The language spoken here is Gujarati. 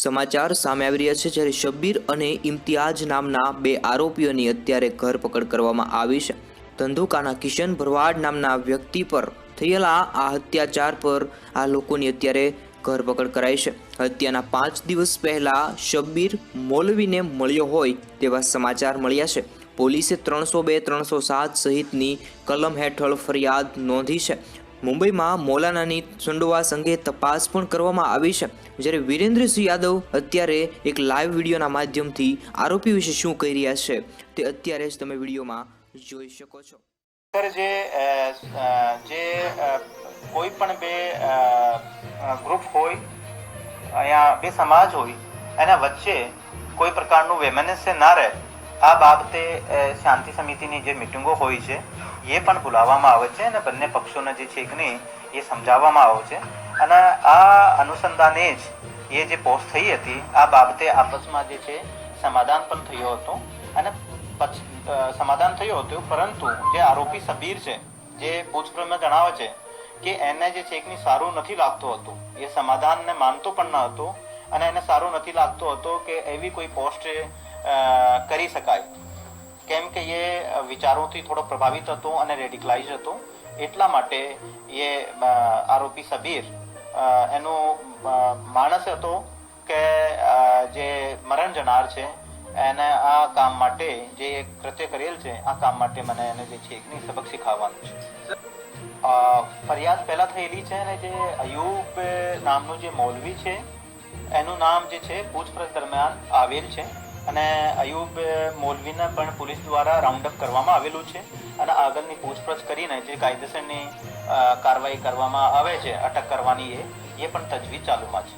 સમાચાર સામે આવી રહ્યા છે જ્યારે શબ્બીર અને ઇમ્તિયાજ નામના બે આરોપીઓની અત્યારે ધરપકડ કરવામાં આવી છે. ધંધુકાના કિશન ભરવાડ નામના વ્યક્તિ પર થયેલા આ અત્યાચાર પર આ લોકોની અત્યારે ધરપકડ કરાઈ છે. હત્યાના પાંચ દિવસ પહેલા શબ્બીર મોલવીને મળ્યો હોય તેવા સમાચાર મળ્યા છે. પોલીસે ત્રણસો બે, ત્રણસો સાત સહિતની કલમ હેઠળ ફરિયાદ નોંધી છે. મુંબઈમાં મૌલાનાની સંડોવાસ અંગે તપાસ પણ કરવામાં આવી છે. જ્યારે વિરેન્દ્રસિંહ યાદવ અત્યારે એક લાઈવ વિડીયોના માધ્યમથી આરોપી વિશે શું કહી રહ્યા છે, તે અત્યારે જ તમે વિડીયોમાં જોઈ શકો છો. જે જે કોઈ પણ બે ગ્રુપ હોય, અહીંયા બે સમાજ હોય, એના વચ્ચે કોઈ પ્રકારનું વેમનસ્ય ના રહે. આ બાબતે શાંતિ સમિતિની જે મિટિંગો હોય છે, એ પણ બોલાવવામાં આવે છે અને બંને પક્ષોના જે છેકને એ સમજાવવામાં આવે છે. અને આ અનુસંધાને જ એ જે પોસ્ટ થઈ હતી, આ બાબતે આપસમાં જે છે, સમાધાન પણ થયો હતો. અને સમાધાન થયું હતું, પરંતુ જે આરોપી સબીર છે, જે પૂછપરછમાં જણાવે છે કે એને જે ચેકની સારું નથી લાગતું હતું. એ સમાધાનને માનતો પણ ન હતો અને એને સારું નથી લાગતો હતો કે એવી કોઈ પોસ્ટ કરી શકાય. કેમ કે એ વિચારોથી થોડો પ્રભાવિત હતો અને રેડિકલાઇઝ હતો. એટલા માટે એ આરોપી સબીર એનો માણસ હતો કે જે મરણ જનાર છે, એને આ કામ માટે, જે કૃત્ય કરેલ છે, આ કામ માટે મને એને જે છે એકની સબક શીખવવાનું છે. ફરિયાદ પહેલા થયેલી છે અને જે અયુબ નામનું જે મૌલવી છે, એનું નામ જે છે, પૂછપરછ દરમિયાન આવેલ છે. અને અયુબ મોલવીને પણ પોલીસ દ્વારા રાઉન્ડ અપ કરવામાં આવેલું છે અને આગળની પૂછપરછ કરીને જે કાયદેસરની કાર્યવાહી કરવામાં આવે છે, અટક કરવાની એ એ પણ તજવીજ ચાલુમાં છે.